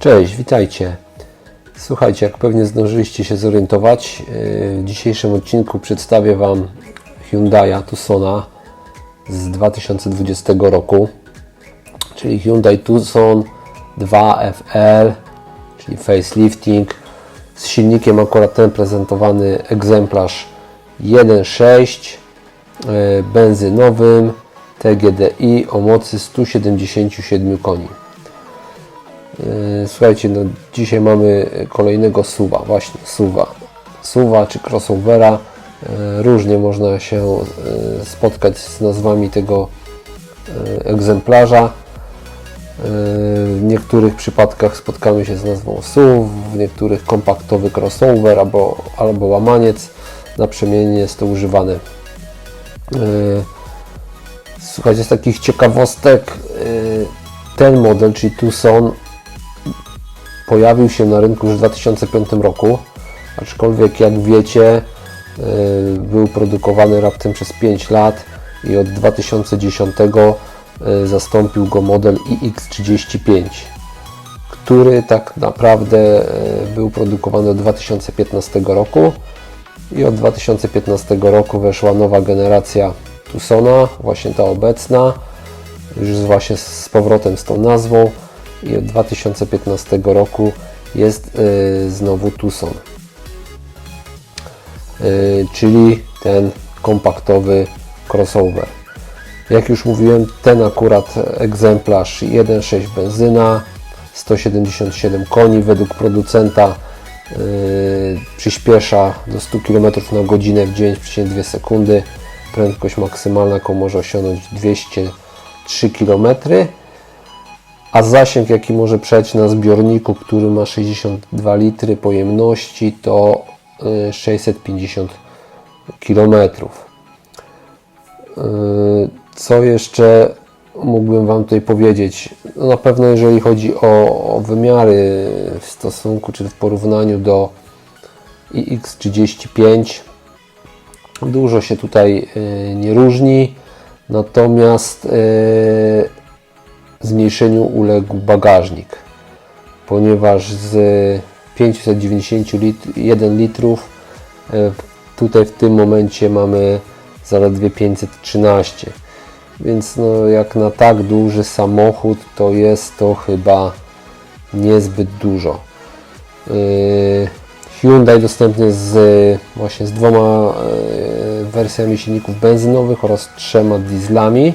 Cześć, witajcie. Słuchajcie, jak pewnie zdążyliście się zorientować, yy, w dzisiejszym odcinku przedstawię Wam Hyundai'a Tucsona z 2020 roku, czyli Hyundai Tucson 2FL, czyli facelifting, z silnikiem akurat ten prezentowany egzemplarz 1.6 yy, benzynowym TGDI o mocy 177 koni. Yy, Słuchajcie, no dzisiaj mamy kolejnego suwa, właśnie suwa. Suwa czy crossovera. Yy, Różnie można się yy, spotkać z nazwami tego egzemplarza. W niektórych przypadkach spotkamy się z nazwą SUV, w niektórych kompaktowy crossover albo, albo łamaniec. Naprzemiennie jest to używane. Słuchajcie, z takich ciekawostek ten model, czyli Tucson, pojawił się na rynku już w 2005 roku, aczkolwiek jak wiecie yy, był produkowany raptem przez 5 lat i od 2010 yy, zastąpił go model iX35, który tak naprawdę yy, był produkowany od 2015 roku i od 2015 roku weszła nowa generacja Tucsona, właśnie ta obecna, już właśnie z powrotem z tą nazwą i od 2015 roku jest y, znowu Tucson, Y, czyli ten kompaktowy crossover. Jak już mówiłem, ten akurat egzemplarz 1.6 benzyna, 177 koni według producenta y, przyspiesza do 100 km na godzinę w 9,2 sekundy. Prędkość maksymalna, jaką może osiągnąć 203 km a zasięg jaki może przejść na zbiorniku, który ma 62 litry pojemności to y, 650 km. Co jeszcze mógłbym Wam tutaj powiedzieć? No na pewno jeżeli chodzi o, o wymiary w stosunku czy w porównaniu do iX35 dużo się tutaj y, nie różni, natomiast y, zmniejszeniu uległ bagażnik, ponieważ z 591 litrów e, tutaj w tym momencie mamy zaledwie 513 więc no jak na tak duży samochód to jest to chyba niezbyt dużo. Yy, Hyundai dostępny z właśnie z dwoma e, wersjami silników benzynowych oraz trzema dieslami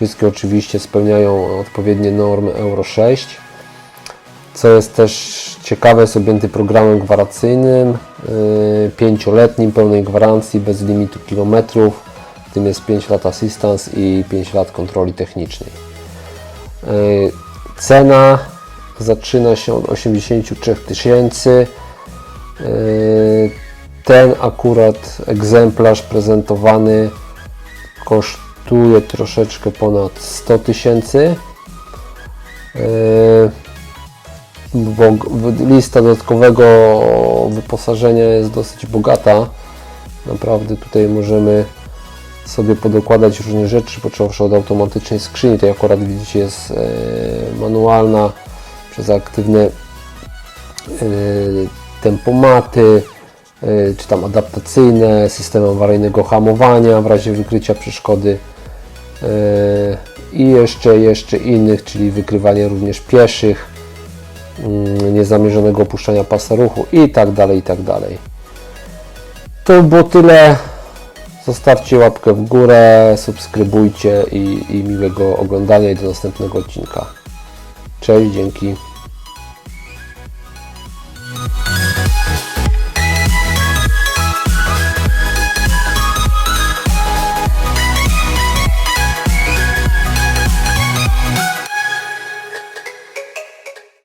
Wszystkie oczywiście spełniają odpowiednie normy Euro 6. Co jest też ciekawe, jest objęty programem gwarancyjnym, yy, pięcioletnim, pełnej gwarancji, bez limitu kilometrów, w tym jest 5 lat assistance i 5 lat kontroli technicznej. Yy, Cena zaczyna się od 83 tysięcy. Yy, Ten akurat egzemplarz prezentowany kosztuje troszeczkę ponad 100 tysięcy. Yy, bo lista dodatkowego wyposażenia jest dosyć bogata. Naprawdę tutaj możemy sobie podokładać różne rzeczy, począwszy od automatycznej skrzyni, tutaj akurat widzicie jest e, manualna przez aktywne e, tempomaty, czy tam adaptacyjne, system awaryjnego hamowania w razie wykrycia przeszkody i jeszcze, jeszcze innych, czyli wykrywanie również pieszych, mm, niezamierzonego opuszczania pasa ruchu i tak dalej, i tak dalej. To było tyle. Zostawcie łapkę w górę, subskrybujcie i, i miłego oglądania i do następnego odcinka. Cześć, dzięki.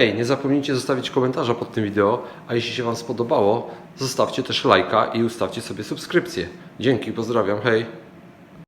Hej, nie zapomnijcie zostawić komentarza pod tym wideo, a jeśli się Wam spodobało, zostawcie też lajka i ustawcie sobie subskrypcję. Dzięki, pozdrawiam, hej!